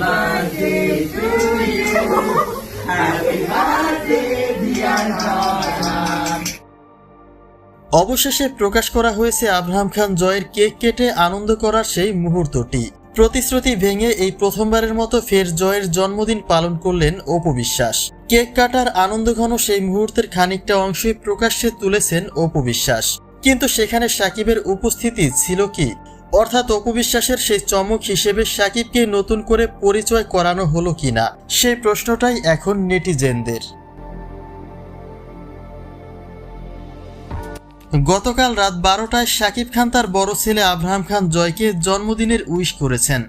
birthday to you. Happy birthday, dear. অবশেষে প্রকাশ করা হয়েছে আব্রাহাম খান জয়ের কেক কেটে আনন্দ করার সেই মুহূর্তটি প্রতিশ্রুতি ভেঙে এই প্রথমবারের মতো ফের জয়ের জন্মদিন পালন করলেন অপু বিশ্বাস কেক কাটার আনন্দঘন সেই মুহূর্তের খানিকটা অংশই প্রকাশ্যে তুলেছেন অপু বিশ্বাস কিন্তু সেখানে সাকিবের উপস্থিতি ছিল কি অর্থাৎ অপু বিশ্বাসের সেই চমক হিসেবে সাকিবকে নতুন করে পরিচয় করানো হলো কিনা? সেই প্রশ্নটাই এখন নেটিজেনদের। গতকাল রাত বারোটায় শাকিব খান তার বড় ছেলে আব্রাহাম খান জয়কে জন্মদিনের উইশ করেছেন।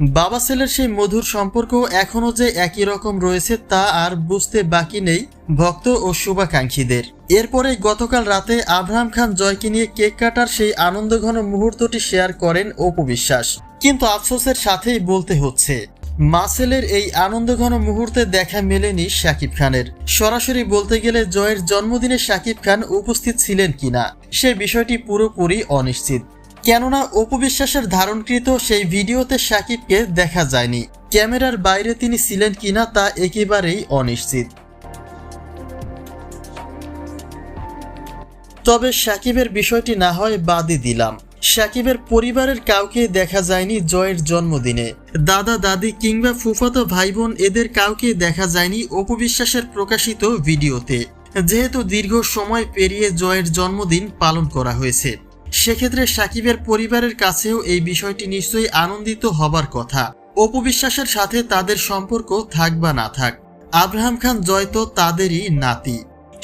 বাবা ছেলের সেই মধুর সম্পর্ক এখনও যে একই রকম রয়েছে তা আর বুঝতে বাকি নেই ভক্ত ও শুভাকাঙ্ক্ষীদের। এরপরে গতকাল রাতে আব্রাহাম খান জয়কে নিয়ে কেক কাটার সেই আনন্দঘন মুহূর্তটি শেয়ার করেন অপু বিশ্বাস। কিন্তু আফসোসের সাথেই বলতে হচ্ছে, মাসেলের এই আনন্দঘন মুহূর্তে দেখা মেলেনি শাকিব খানের। সরাসরি বলতে গেলে জয়ের জন্মদিনে শাকিব খান উপস্থিত ছিলেন কিনা, সে বিষয়টি পুরোপুরি অনিশ্চিত। কেননা অপবিশ্বাসের ধারণকৃত সেই ভিডিওতে শাকিবকে দেখা যায়নি, ক্যামেরার বাইরে তিনি ছিলেন কিনা তা একেবারেই অনিশ্চিত। তবে সাকিবের বিষয়টি না হয় বাদই দিলাম। সাকিবের পরিবারের কাউকে দেখা যায়নি জয়ের জন্মদিনে। দাদা, দাদি কিংবা ফুফাতো ভাই বোন এদের কাউকে দেখা যায়নি অপবিশ্বাসের প্রকাশিত ভিডিওতে। যেহেতু দীর্ঘ সময় পেরিয়ে জয়ের জন্মদিন পালন করা হয়েছে। সেক্ষেত্রে সাকিবের পরিবারের কাছেও এই বিষয়টি নিশ্চয়ই আনন্দিত হবার কথা। অপবিশ্বাসের সাথে তাদের সম্পর্ক থাক বা না থাক। আব্রাহাম খান জয় তো তাদেরই নাতি।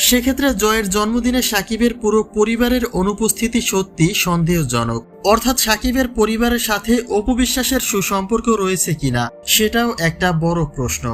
সেক্ষেত্রে জয়ের জন্মদিনে সাকিবের পুরো পরিবারের অনুপস্থিতি সত্যি সন্দেহজনক। অর্থাৎ সাকিবের পরিবারের সাথে অপবিশ্বাসের সুসম্পর্ক রয়েছে কিনা, সেটাও একটা বড় প্রশ্ন।